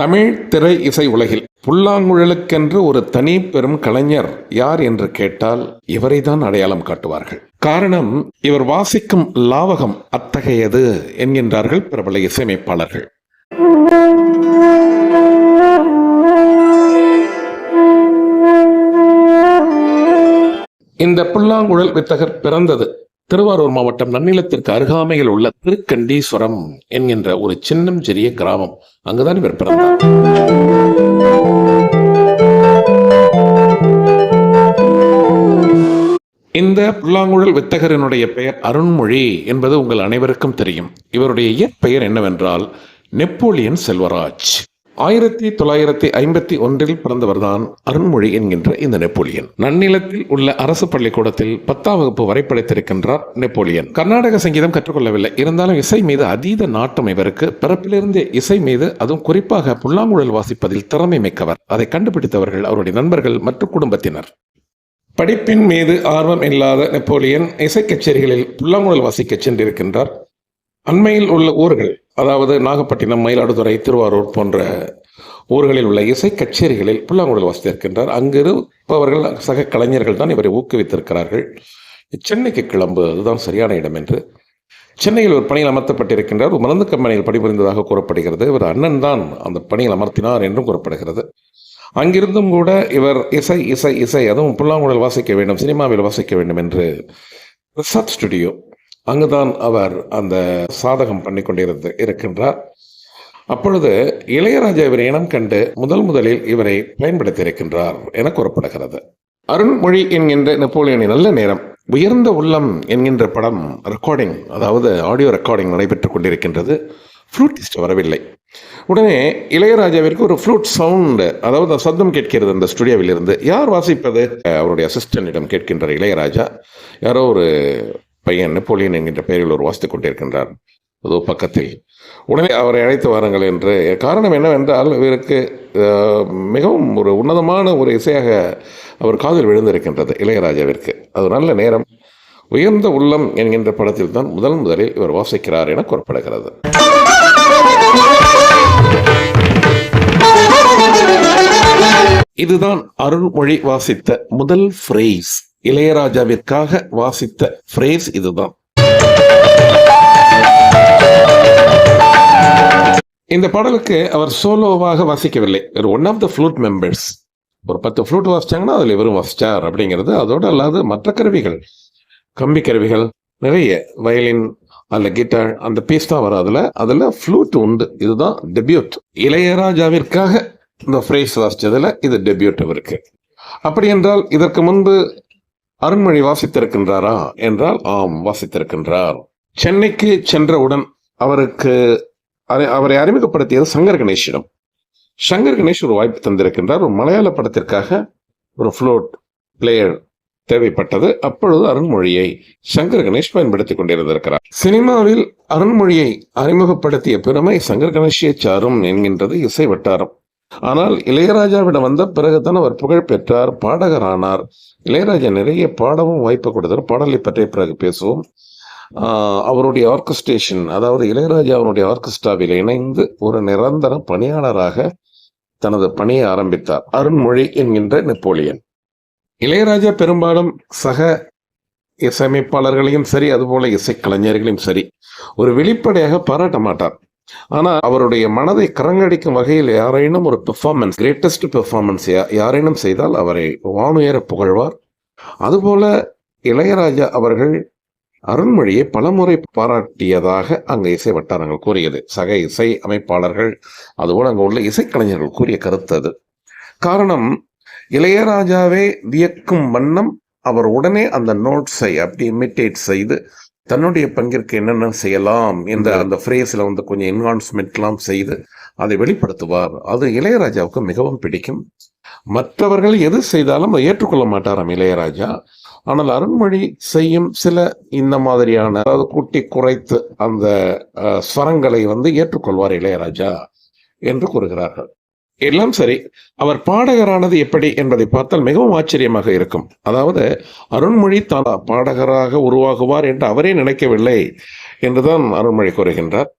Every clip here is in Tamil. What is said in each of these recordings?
தமிழ் திரை இசை உலகில் புல்லாங்குழலுக்கென்று ஒரு தனி பெரும் கலைஞர் யார் என்று கேட்டால் இவரை தான் அடையாளம் காட்டுவார்கள். காரணம் இவர் வாசிக்கும் லாவகம் அத்தகையது என்கின்றார்கள் பிரபல இசையமைப்பாளர்கள். இந்த புல்லாங்குழல் வித்தகர் பிறந்தது திருவாரூர் மாவட்டம் நன்னிலத்திற்கு அருகாமையில் உள்ள திருக்கண்டீஸ்வரம் என்கின்ற ஒரு சின்னம் சிறிய கிராமம். அங்குதான் இவர் பிறந்தார். இந்த புல்லாங்குழல் வித்தகரினுடைய பெயர் அருண்மொழி என்பது உங்கள் அனைவருக்கும் தெரியும். இவருடைய இயற்பெயர் என்னவென்றால் நெப்போலியன் செல்வராஜ். ஆயிரத்தி தொள்ளாயிரத்தி ஐம்பத்தி ஒன்றில் பிறந்தவர்தான் அருண்மொழி என்கின்ற இந்த நெப்போலியன். நன்னிலத்தில் உள்ள அரசு பள்ளிக்கூடத்தில் பத்தாம் வகுப்பு வரை படித்திருக்கின்றார் நெப்போலியன். கர்நாடக சங்கீதம் கற்றுக்கொள்ளவில்லை. இருந்தாலும் இசை மீது அதீத நாட்டம் இவருக்கு. பிறப்பிலிருந்தே இசை மீது அதுவும் குறிப்பாக புல்லாங்குழல் வாசிப்பதில் திறமை மிக்கவர். அதை கண்டுபிடித்தவர்கள் அவருடைய நண்பர்கள் மற்றும் குடும்பத்தினர். படிப்பின் மீது ஆர்வம் இல்லாத நெப்போலியன் இசை கச்சேரிகளில் புல்லாங்குழல் வாசிக்க சென்றிருக்கின்றார். அண்மையில் உள்ள ஊர்கள் அதாவது நாகப்பட்டினம் மயிலாடுதுறை திருவாரூர் போன்ற ஊர்களில் உள்ள இசை கச்சேரிகளில் புல்லாங்குழல் வாசித்திருக்கின்றார் அங்கிருப்பவர்கள் சக கலைஞர்கள் தான் இவரை ஊக்குவித்திருக்கிறார்கள். சென்னைக்கு கிளம்பு அதுதான் சரியான இடம் என்று. சென்னையில் ஒரு பணியில் அமர்த்தப்பட்டிருக்கின்றார். ஒரு மருந்து கம்பெனியில் பணிபுரிந்ததாக கூறப்படுகிறது. இவர் அண்ணன் தான் அந்த பணியில் அமர்த்தினார் என்றும் கூறப்படுகிறது. அங்கிருந்தும் கூட இவர் இசை இசை இசை அதுவும் புல்லாங்குழல் வாசிக்க வேண்டும் சினிமாவில் வாசிக்க வேண்டும் என்று ரிசர்ச் ஸ்டுடியோ அங்குதான் அவர் அந்த சாதகம் பண்ணி கொண்டிருந்து இருக்கின்றார். அப்பொழுது இளையராஜா இவர் இனம் கண்டு முதல் முதலில் இவரை பயன்படுத்தியிருக்கின்றார் என கூறப்படுகிறது. அருண்மொழி என்கின்ற நெப்போலியனின் நல்ல நேரம் உயர்ந்த உள்ளம் என்கின்ற படம் ரெக்கார்டிங் அதாவது ஆடியோ ரெக்கார்டிங் நடைபெற்றுக் கொண்டிருக்கின்றது. ஃப்ளூட்டிஸ்ட் வரவில்லை. உடனே இளையராஜாவிற்கு ஒரு ஃப்ளூட் சவுண்டு அதாவது சத்தம் கேட்கிறது அந்த ஸ்டுடியோவில் இருந்து யார் வாசிப்பது? அவருடைய அசிஸ்டண்டிடம் கேட்கின்றார் இளையராஜா. யாரோ ஒரு பையன் நெப்போலியன் என்கின்ற பெயரில் ஒரு வாசித்துக் கொண்டிருக்கின்றார். அதோ பக்கத்தில். உடனே அவரை அழைத்து வாருங்கள் என்று. காரணம் என்னவென்றால் இவருக்கு மிகவும் ஒரு உன்னதமான ஒரு இசையாக அவர் காதில் விழுந்திருக்கின்றது இளையராஜாவிற்கு. அது நல்ல நேரம். உயர்ந்த உள்ளம் என்கின்ற படத்தில் தான் முதல் முதலில் இவர் வாசிக்கிறார் என கூறப்படுகிறது. இதுதான் அருள்மொழி வாசித்த முதல் ஃப்ரேஸ் இளையராஜாவிற்காக வாசித்த ஃப்ரேஸ் இதுதான். இந்த பாடலுக்கு அவர் சோலோவாக வாசிக்கவில்லை. ஒரு one of the flute members ஒரு பத்து ஃப்ளூட் வாசிச்சாங்கன்னா அதில் இவரும் வாசிச்சார் அப்படிங்கிறது. அதோடு அல்லாது மற்ற கருவிகள் கம்பி கருவிகள் நிறைய வயலின் அல்ல கிட்டார் அந்த பீஸ் தான் வரும் அதில். அதில் ஃப்ளூட் உண்டு. இதுதான் டெபியூட் இளையராஜாவிற்காக இந்த ஃப்ரேஸ் வாசித்ததில் இது டெபியூட் அவருக்கு. அப்படி என்றால் இதற்கு முன்பு அருண்மொழி வாசித்திருக்கின்றாரா என்றால் ஆம் வாசித்திருக்கின்றார். சென்னைக்கு சென்றவுடன் அவருக்கு அவரை அறிமுகப்படுத்தியது சங்கர் கணேஷிடம். சங்கர் கணேஷ் ஒரு வாய்ப்பு தந்திருக்கின்றார். ஒரு மலையாள படத்திற்காக ஒரு ஃப்ளோட் பிளேயர் தேவைப்பட்டது. அப்பொழுது அருண்மொழியை சங்கர் கணேஷ் பயன்படுத்திக் கொண்டிருந்திருக்கிறார். சினிமாவில் அருண்மொழியை அறிமுகப்படுத்திய பெருமை சங்கர் கணேஷை சாரும் என்கின்றது இசை வட்டாரம். ஆனால் இளையராஜாவிடம் வந்த பிறகுதான் அவர் புகழ் பெற்றார் பாடகரானார். இளையராஜா நிறைய பாடவும் வாய்ப்பு கொடுத்தார். பாடலை பற்றி பிறகு பேசுவோம். அவருடைய ஆர்கஸ்ட்ரேஷன் அதாவது இளையராஜா அவருடைய ஆர்கெஸ்ட்ராவில் இணைந்து ஒரு நிரந்தர பணியாளராக தனது பணியை ஆரம்பித்தார். அருண்மொழி என்கின்ற நெப்போலியன். இளையராஜா பெரும்பாலும் சக இசையமைப்பாளர்களையும் சரி அதுபோல இசைக்கலைஞர்களையும் சரி ஒரு வெளிப்படையாக பாராட்ட மாட்டார். ஆனால் அவருடைய மனதை கரங்கடிக்கும் வகையில் யாரேனும் ஒரு பெர்ஃபார்மன்ஸ் கிரேட்டஸ்ட் பெர்ஃபார்மன்ஸ் யாரேனும் செய்தால் அவரை வானுயர புகழ்வார். அதுபோல இளையராஜா அவர்கள் அருண்மொழியை பலமுறை பாராட்டியதாக அங்கே இசை வட்டாரங்கள் கூறியது. சக இசை அமைப்பாளர்கள் அதுபோல் அங்கு உள்ள இசைக்கலைஞர்கள் கூறிய கருத்து அது. காரணம் இளையராஜாவே வியக்கும் வண்ணம் அவர் உடனே அந்த நோட்ஸை அப்படி இமிட்டேட் செய்து தன்னுடைய பங்கிற்கு என்னென்ன செய்யலாம் என்ற அந்த ஃப்ரேஸில் வந்து கொஞ்சம் என்ஹான்ஸ்மெண்ட்லாம் செய்து அதை வெளிப்படுத்துவார். அது இளையராஜாவுக்கு மிகவும் பிடிக்கும். மற்றவர்கள் எது செய்தாலும் அதை ஏற்றுக்கொள்ள மாட்டாராம் இளையராஜா. ஆனால் அருண்மொழி செய்யும் சில இந்த மாதிரியான அதாவது கூட்டி குறைத்து அந்த ஸ்வரங்களை வந்து ஏற்றுக்கொள்வார் இளையராஜா என்று கூறுகிறார்கள். எல்லாம் சரி அவர் பாடகரானது எப்படி என்பதை பார்த்தால் மிகவும் ஆச்சரியமாக இருக்கும். அதாவது அருண்மொழி தான் பாடகராக உருவாகுவார் என்று அவரே நினைக்கவில்லை என்றுதான் அருண்மொழி கூறுகின்றார்.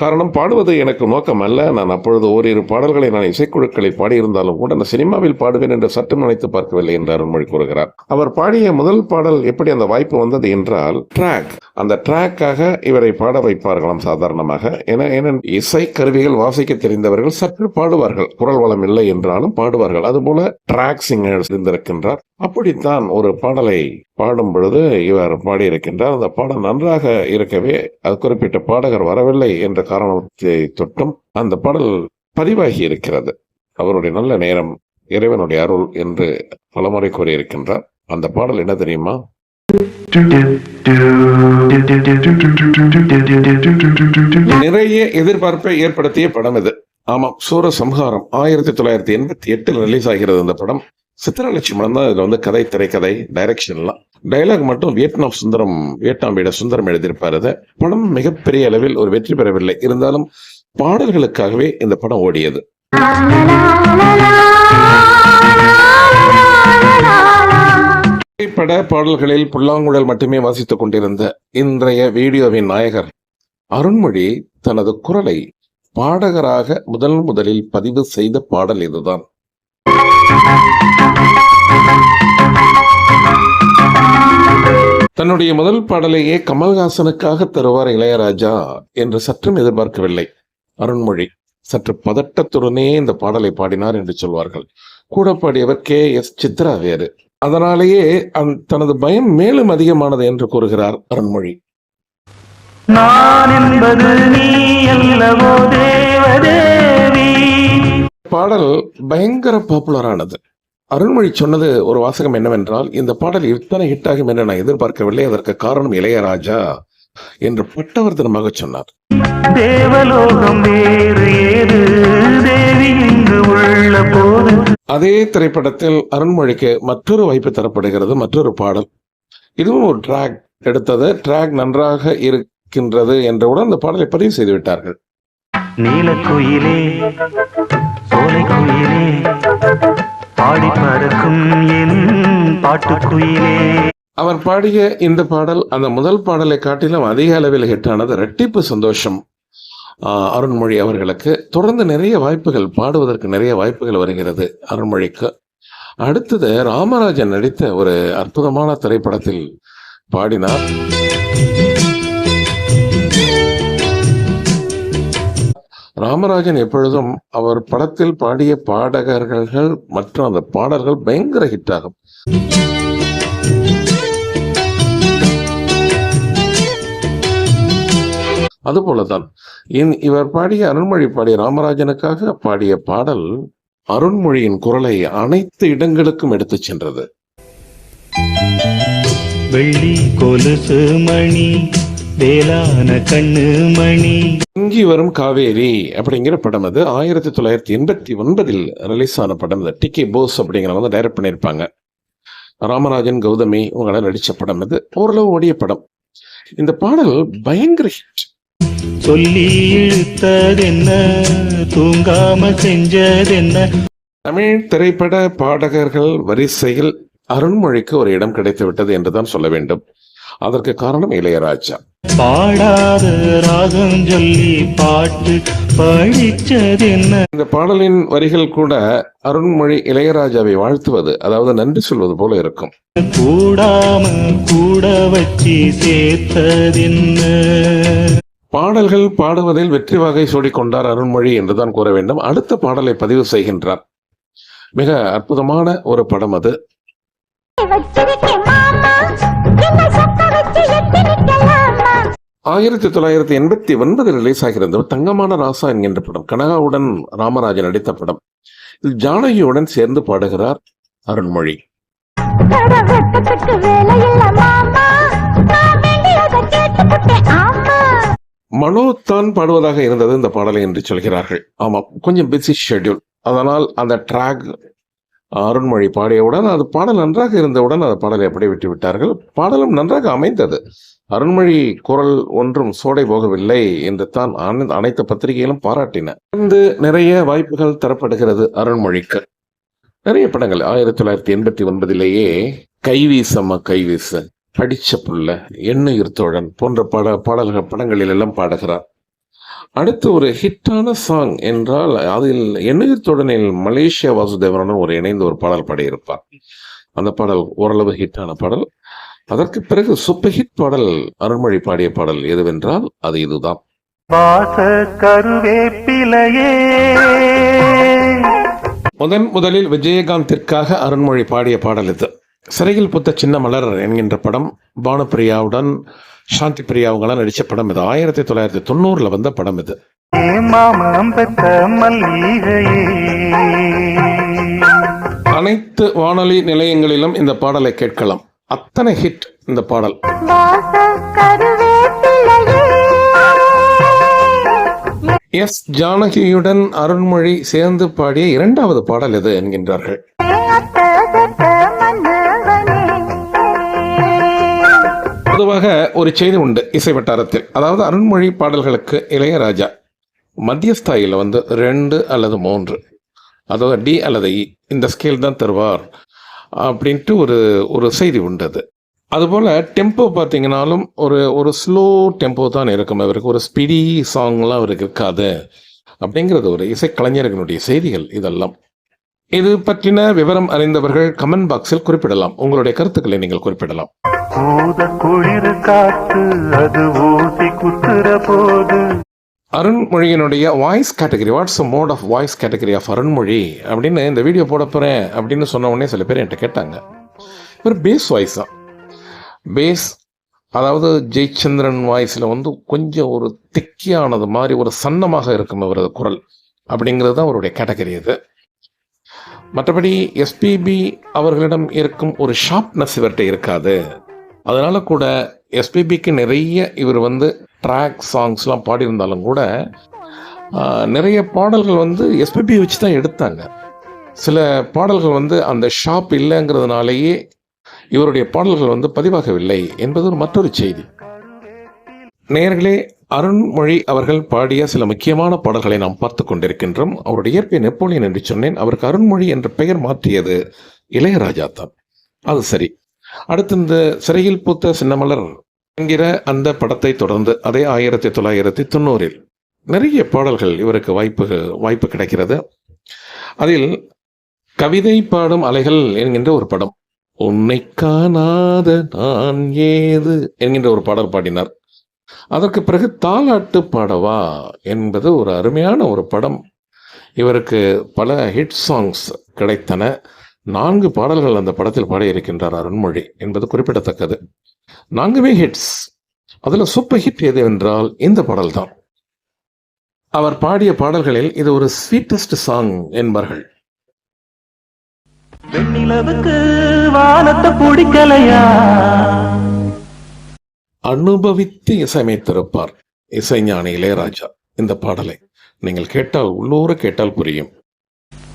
காரணம் பாடுவது எனக்கு நோக்கம் அல்ல. நான் அப்பொழுது ஓரிரு பாடல்களை நான் இசைக்குழுக்களை பாடியிருந்தாலும் கூட நான் சினிமாவில் பாடுவேன் என்று சற்றும் நினைத்து பார்க்கவில்லை என்று அருண்மொழி கூறுகிறார். அவர் பாடிய முதல் பாடல் எப்படி அந்த வாய்ப்பு வந்தது என்றால் ட்ராக். அந்த ட்ராக்காக இவரை பாட வைப்பார்களாம் சாதாரணமாக. என என இசை கருவிகள் வாசிக்க தெரிந்தவர்கள் சற்று பாடுவார்கள். குரல் வளம் இல்லை என்றாலும் பாடுவார்கள். அதுபோல ட்ராக் சிங்கர் இருந்திருக்கின்றார். அப்படித்தான் ஒரு பாடலை பாடும் பொழுது இவர் பாடியிருக்கின்றார். அந்த பாடல் நன்றாக இருக்கவே அது குறிப்பிட்ட பாடகர் வரவில்லை என்ற காரணத்தை தொட்டும் அந்த பாடல் பதிவாகி இருக்கிறது. அவருடைய நல்ல நேரம் இறைவனுடைய அருள் என்று பலமுறை கூறியிருக்கின்றார். அந்த பாடல் என்ன தெரியுமா? நிறைய எதிர்பார்ப்பை ஏற்படுத்திய படம் இது ஆமாம் சூரசம்ஹாரம் ஆயிரத்தி தொள்ளாயிரத்தி எண்பத்தி எட்டில் ரிலீஸ் ஆகிறது இந்த படம் சித்திரலட்சுமணன் தான் இதுல வந்து கதை திரைக்கதை டைரக்ஷன்லாம் டயலாக் மட்டும் வியட்நாம் சுந்தரம் வியட்நாமிட சுந்தரம் எழுதியிருப்பார் அதை படம் மிகப்பெரிய அளவில் ஒரு வெற்றி பெறவில்லை இருந்தாலும் பாடல்களுக்காகவே இந்த படம் ஓடியது திரைப்பட பாடல்களில் புல்லாங்குழல் மட்டுமே வாசித்துக் கொண்டிருந்த இன்றைய வீடியோவின் நாயகர் அருண்மொழி தனது குரலை பாடகராக முதல் முதலில் பதிவு செய்த பாடல் இதுதான். தன்னுடைய முதல் பாடலையே கமல்ஹாசனுக்காக தருவார் இளையராஜா என்று சற்றும் எதிர்பார்க்கவில்லை. அருண்மொழி சற்று பதட்டத்துடனே இந்த பாடலை பாடினார் என்று சொல்வார்கள். கூட பாடியவர் கே எஸ் சித்ரா வேறு. அதனாலேயே தனது பயம் மேலும் அதிகமானது என்று கூறுகிறார் அருண்மொழி. பாடல் பயங்கர பாப்புலரானது. அருண்மொழி சொன்னது ஒரு வாசகம் என்னவென்றால் இந்த பாடல் இத்தனை ஹிட் ஆகும் என்று நான் எதிர்பார்க்கவில்லை அதற்கு காரணம் இளையராஜா என்று பட்டவர்த்தனமாக சொன்னார். தேவலோகம் வேறு ஏது? தேவி இங்கு உள்ள போது அதே திரைப்படத்தில் அருண்மொழிக்கு மற்றொரு வாய்ப்பு தரப்படுகிறது மற்றொரு பாடல். இதுவும் ஒரு ட்ராக் எடுத்தது. ட்ராக் நன்றாக இருக்கின்றது என்றவுடன் அந்த பாடலை பதிவு செய்து விட்டார்கள் நீலக்குயிலே சோலைக்குயிலே பாடி பறக்கும் என் பாட்டுக்குயிலே. அவர் பாடிய இந்த பாடல் அந்த முதல் பாடலை காட்டிலும் அதிக அளவில் ஹிட் ஆனது ரெட்டிப்பு சந்தோஷம். அருண்மொழி அவர்களுக்கு தொடர்ந்து நிறைய வாய்ப்புகள் பாடுவதற்கு நிறைய வாய்ப்புகள் வருகிறது அருண்மொழிக்கு. அடுத்தது ராமராஜன் நடித்த ஒரு அற்புதமான திரைப்படத்தில் பாடினார். ராமராஜன் எப்பொழுதும் அவர் படத்தில் பாடிய பாடகர்கள் மற்றும் அந்த பாடல்கள் பயங்கர ஹிட் ஆகும். அதுபோலதான் இன்- இவர் பாடிய அருண்மொழி பாடிய ராமராஜனுக்காக பாடிய பாடல் அருண்மொழியின் குரலை அனைத்து இடங்களுக்கும் எடுத்துச் சென்றது. வெள்ளி கொலுசு மணி வேளான கண்ணு மணி. இங்கி வரும் காவேரி அப்படிங்கிற படம் அது. ஆயிரத்தி தொள்ளாயிரத்தி எண்பத்தி ஒன்பதில் ரிலீஸ் ஆன படம் இது டி கே போஸ் அப்படிங்கிறவங்க டைரக்ட் பண்ணியிருப்பாங்க. ராமராஜன் கௌதமி உங்களை நடிச்ச படம் இது ஓரளவு ஓடிய படம். இந்த பாடல் பயங்கர ஹிட் சொல்லி இழுத்ததென்ன? தூங்காம செஞ்சதென்ன? தமிழ் திரைப்பட பாடகர்கள் வரிசையில் அருண்மொழிக்கு ஒரு இடம் கிடைத்து விட்டது என்றுதான் சொல்ல வேண்டும். அதற்கு காரணம் இளையராஜா. பாடாத ராகம் சொல்லி பாட்டு படிச்சதென்ன? இந்த பாடலின் வரிகள் கூட அருண்மொழி இளையராஜாவை வாழ்த்துவது அதாவது நன்றி சொல்வது போல இருக்கும். கூடாம கூட வச்சு சேர்த்ததென்ன? பாடல்கள் பாடுவதில் வெற்றி வகை சூடிக்கொண்டார் அருண்மொழி என்றுதான் கூற வேண்டும். அடுத்த பாடலை பதிவு செய்கின்றார். மிக அற்புதமான ஒரு படம் அது. ஆயிரத்தி தொள்ளாயிரத்தி எண்பத்தி ஒன்பதில் ரிலீஸ் ஆகிறது தங்கமான ராசா என்கின்ற படம். கனகாவுடன் ராமராஜன் நடித்த படம். இதில் ஜானகியுடன் சேர்ந்து பாடுகிறார் அருண்மொழி மனோ தான் பாடுவதாக இருந்தது இந்த பாடலை என்று சொல்கிறார்கள். ஆமாம் கொஞ்சம் பிஸி ஷெட்யூல் அதனால் அந்த ட்ராக் அருண்மொழி பாடியவுடன் அது பாடல் நன்றாக இருந்தவுடன் அந்த பாடலை அப்படியே விட்டு விட்டார்கள். பாடலும் நன்றாக அமைந்தது. அருண்மொழி குரல் ஒன்றும் சோடை போகவில்லை என்று தான் அனைத்து பத்திரிகைகளும் பாராட்டின. தொடர்ந்து நிறைய வாய்ப்புகள் தரப்படுகிறது அருண்மொழிக்கு. நிறைய படங்கள். ஆயிரத்தி தொள்ளாயிரத்தி எண்பத்தி ஒன்பதிலேயே கைவீசம்மா கைவீச. படிச்ச புள்ள எண்ணுயிர் தோழன் போன்ற பட பாடல்கள் படங்களில் எல்லாம் பாடுகிறார். அடுத்து ஒரு ஹிட்டான சாங் என்றால் அதில் எண்ணுயிர் தொடனில் மலேசியா வாசுதேவனுடன் ஒரு இணைந்து ஒரு பாடல் பாடியிருப்பார். அந்த பாடல் ஓரளவு ஹிட்டான பாடல். அதற்கு பிறகு சூப்பர் ஹிட் பாடல் அருண்மொழி பாடிய பாடல் எதுவென்றால் அது இதுதான். வாச கருவேப்பிலையே முதன் முதலில் விஜயகாந்திற்காக அருண்மொழி பாடிய பாடல் இது. சிறையில் புத்த சின்ன மலர் என்கின்ற படம் பானுப்பிரியாவுடன் சாந்தி பிரியாவுங்களாம் நடித்த படம் இது. ஆயிரத்தி தொள்ளாயிரத்தி தொண்ணூறுல வந்த படம் இது. அனைத்து வானொலி நிலையங்களிலும் இந்த பாடலை கேட்கலாம். அத்தனை ஹிட் இந்த பாடல். எஸ் ஜானகியுடன் அருண்மொழி சேர்ந்து பாடிய இரண்டாவது பாடல் இது என்கின்றார்கள். பொதுவாக ஒரு செய்தி உண்டு இசை வட்டாரத்தில். அதாவது அருண்மொழி பாடல்களுக்கு இளையராஜா மத்தியஸ்தாயில் வந்து ரெண்டு அல்லது மூன்று. அதாவது டி அல்லது இ இந்த ஸ்கேல் தான் தருவார் அப்படின்ட்டு ஒரு ஒரு செய்தி உண்டு அது. அதுபோல் டெம்போ பார்த்தீங்கனாலும் ஒரு ஒரு ஸ்லோ டெம்போ தான் இருக்கும் அவருக்கு. ஒரு ஸ்பீடி சாங்லாம் அவருக்கு இருக்காது அப்படிங்கிறது ஒரு இசைக்கலைஞர்களுடைய செய்திகள் இதெல்லாம். இது பற்றின விவரம் அறிந்தவர்கள் கமெண்ட் பாக்ஸில் குறிப்பிடலாம். உங்களுடைய கருத்துக்களை நீங்கள் குறிப்பிடலாம். பூத குளிர் காத்து அது ஊசி குத்துற போது. அருண்மொழியினுடைய voice category what's mode of voice category of Arunmozhi அப்படின்னு இந்த வீடியோ போட போகிறேன் அப்படின்னு சொன்ன உடனே சில பேர் என்கிட்ட கேட்டாங்க. ஒரு பேஸ் வாய்ஸ் தான் பேஸ் அதாவது ஜெயச்சந்திரன் வாய்ஸில் வந்து கொஞ்சம் ஒரு திக்கியானது மாதிரி ஒரு சன்னமாக இருக்கும் அவரது குரல் அப்படிங்கிறது தான் அவருடைய கேட்டகரி இது. மற்றபடி எஸ்பிபி அவர்களிடம் இருக்கும் ஒரு ஷார்ப்னஸ் இவர்கிட்ட இருக்காது. அதனால கூட எஸ்பிபிக்கு நிறைய இவர் வந்து ட்ராக் சாங்ஸ்லாம் பாடியிருந்தாலும் கூட நிறைய பாடல்கள் வந்து எஸ்பிபி வச்சு தான் எடுத்தாங்க. சில பாடல்கள் வந்து அந்த ஷாப் இல்லைங்கிறதுனாலேயே இவருடைய பாடல்கள் வந்து பதிவாகவில்லை என்பது ஒரு மற்றொரு செய்தி. நேர்களே அருண்மொழி அவர்கள் பாடிய சில முக்கியமான பாடல்களை நாம் பார்த்து கொண்டிருக்கின்றோம். அவருடைய இயற்பெயர் நெப்போலியன் என்று சொன்னேன். அவருக்கு அருண்மொழி என்ற பெயர் மாற்றியது இளையராஜா தான். அது சரி. அடுத்து இந்த சிறையில் பூத்த சின்னமலர் என்கிற அந்த படத்தை தொடர்ந்து அதே ஆயிரத்தி தொள்ளாயிரத்தி தொண்ணூறில் நிறைய பாடல்கள் இவருக்கு வாய்ப்பு வாய்ப்பு கிடைக்கிறது. அதில் கவிதை பாடும் அலைகள் என்கின்ற ஒரு படம். உன்னை காணாத நான் ஏது? என்கின்ற ஒரு பாடல் பாடினார். அதற்கு பிறகு தாலாட்டு பாடவா என்பது ஒரு அருமையான ஒரு படம். இவருக்கு பல ஹிட் சாங்ஸ் கிடைத்தன. நான்கு பாடல்கள் அந்த படத்தில் பாடியிருக்கின்றார் அருண்மொழி என்பது குறிப்பிடத்தக்கது. நான்குமே ஹிட்ஸ் அதில் சூப்பர் ஹிட் எது என்றால் இந்த பாடல் தான் அவர் பாடிய பாடல்களில் இது ஒரு ஸ்வீட்டஸ்ட் சாங் என்பார்கள். வெண்ணிலவுக்கு வானத்தை பிடிக்கலையா? அனுபவித்து இசையமைத்திருப்பார் இசைஞானி இளையராஜா இந்த பாடலை. நீங்கள் கேட்டால் உள்ளூர கேட்டால் புரியும்.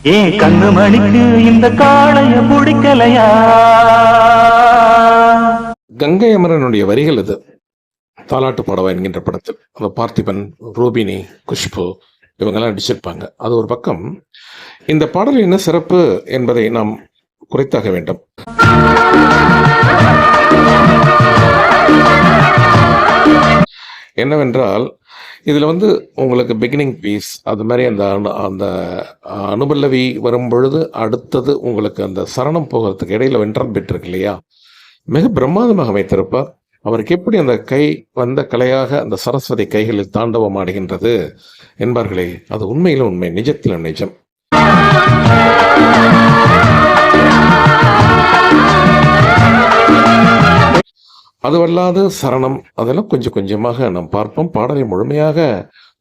ஏன் கண்ணு மணிக்கு இந்த காளைய பிடிக்கலையா? கங்கை அமரனுடைய வரிகள் இது. தாலாட்டு பாடவா என்கின்ற படத்தில். அந்த பார்த்திபன் ரூபினி குஷ்பு இவங்கெல்லாம் நடிச்சிருப்பாங்க. அது ஒரு பக்கம். இந்த பாடல் என்ன சிறப்பு என்பதை நாம் குறைத்தாக வேண்டும். என்னவென்றால் இதில் வந்து உங்களுக்கு பிகினிங் பீஸ் அது மாதிரி அந்த அனு- அந்த அனுபல்லவி வரும் பொழுது அடுத்தது உங்களுக்கு அந்த சரணம் போகிறதுக்கு இடையில வென்றால் பெட் இருக்கு இல்லையா? மிக பிரம்மாதமாக அமைத்திருப்பார் அவருக்கு எப்படி அந்த கை வந்த கலையாக அந்த சரஸ்வதி கைகளில் தாண்டவம் ஆடுகின்றது என்பார்களே அது உண்மையிலும் உண்மை நிஜத்திலும் நிஜம். அதுவல்லாது சரணம். அதெல்லாம் கொஞ்சம் கொஞ்சமாக நாம் பார்ப்போம். பாடலை முழுமையாக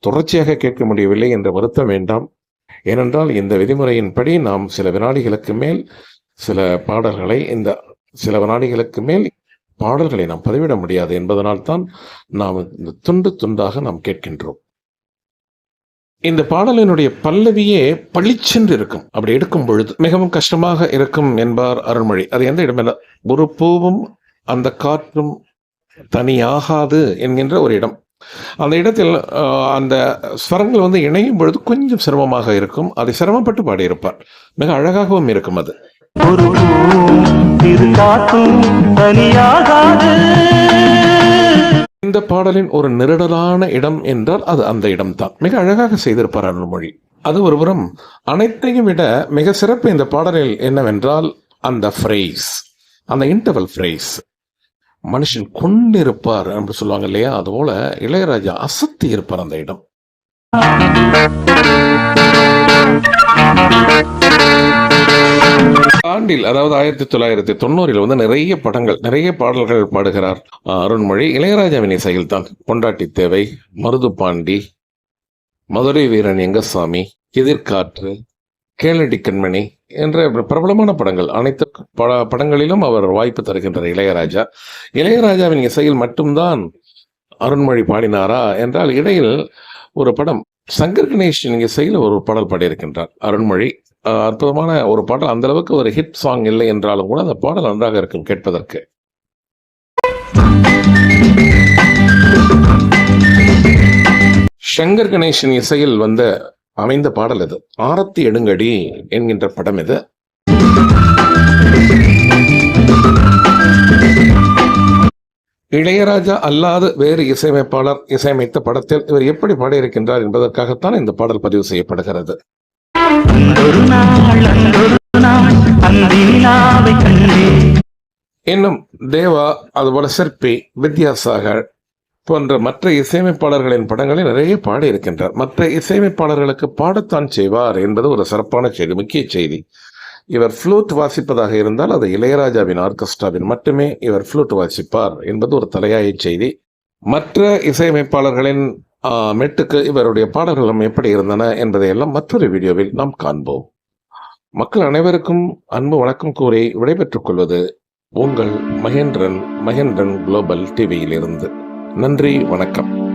தொடர்ச்சியாக கேட்க முடியவில்லை என்ற வருத்தம் வேண்டாம். ஏனென்றால் இந்த விதிமுறையின்படி நாம் சில வினாடிகளுக்கு மேல் சில பாடல்களை இந்த சில வினாடிகளுக்கு மேல் பாடல்களை நாம் பதிவிட முடியாது என்பதனால் தான் நாம் இந்த துண்டு துண்டாக நாம் கேட்கின்றோம். இந்த பாடலினுடைய பல்லவியே பளிச்சென்று இருக்கும். அப்படி எடுக்கும் பொழுது மிகவும் கஷ்டமாக இருக்கும் என்பார் அருள்மொழி. அது எந்த இடமெல்ல ஒரு பூவும் அந்த காற்றும் தனியாகாது என்கின்ற ஒரு இடம். அந்த இடத்தில் அந்த ஸ்வரங்கள் வந்து இணையும் பொழுது கொஞ்சம் சிரமமாக இருக்கும். அதை சிரமப்பட்டு பாடியிருப்பார். மிக அழகாகவும் இருக்கும் அது. இந்த பாடலின் ஒரு நெருடலான இடம் என்றால் அது அந்த இடம்தான். மிக அழகாக செய்திருப்பார் அருள்மொழி. அது ஒருபுறம் அனைத்தையும் விட மிக சிறப்பு இந்த பாடலில் என்னவென்றால் அந்த ஃப்ரேஸ் அந்த இன்டர்வல் ஃப்ரேஸ் மனுஷன் கொண்டிருப்பார் என்று சொல்லுவாங்க இல்லையா? அதுபோல இளையராஜா அசத்தி இருப்பார் அந்த இடம். ஆண்டில் அதாவது ஆயிரத்தி தொள்ளாயிரத்தி தொண்ணூறில் வந்து நிறைய படங்கள் நிறைய பாடல்கள் பாடுகிறார் அருண்மொழி. இளையராஜாவின் இசையில் தான் பொண்டாட்டி தேவை மருது பாண்டி மதுரை வீரன் எங்கசாமி எதிர்காற்று கேளடி கண்மணி என்ற பிரபலமான படங்கள். அனைத்து பட படங்களிலும் அவர் வாய்ப்பு தருகின்றார் இளையராஜா. இளையராஜாவின் இசையில் மட்டும்தான் அருண்மொழி பாடினாரா என்றால் இடையில் ஒரு படம் சங்கர் கணேஷின் இசையில் ஒரு பாடல் பாடியிருக்கின்றார் அருண்மொழி. அற்புதமான ஒரு பாடல். அந்த அளவுக்கு ஒரு ஹிட் சாங் இல்லை என்றாலும் கூட அந்த பாடல் நன்றாக இருக்கும் கேட்பதற்கு. சங்கர் கணேஷின் இசையில் வந்த அமைந்த பாடல் இது ஆரத்தி எடுங்கடி என்கின்ற படம் இது இளையராஜா அல்லாத வேறு இசையமைப்பாளர் இசையமைத்த படத்தில் இவர் எப்படி பாடியிருக்கின்றார் என்பதற்காகத்தான் இந்த பாடல் பதிவு செய்யப்படுகிறது இன்னும் தேவா அதுபோல சிற்பி வித்யாசாகர் போன்ற மற்ற இசையமைப்பாளர்களின் படங்களை நிறைய பாடியிருக்கின்றார். மற்ற இசையமைப்பாளர்களுக்கு பாடத்தான் செய்வார் என்பது ஒரு சிறப்பான செய்தி முக்கிய செய்தி. இவர் ஃப்ளூட் வாசிப்பதாக இருந்தால் அது இளையராஜாவின் ஆர்கெஸ்ட்ராவின் மட்டுமே இவர் ஃப்ளூட் வாசிப்பார் என்பது ஒரு தலையாய செய்தி. மற்ற இசையமைப்பாளர்களின் மெட்டுக்கு இவருடைய பாடல்களும் எப்படி இருந்தன என்பதையெல்லாம் மற்றொரு வீடியோவில் நாம் காண்போம். மக்கள் அனைவருக்கும் அன்பு வணக்கம் கூறி விடைபெற்றுக் கொள்வது உங்கள் மகேந்திரன் மகேந்திரன் குளோபல் டிவியிலிருந்து நன்றி வணக்கம்.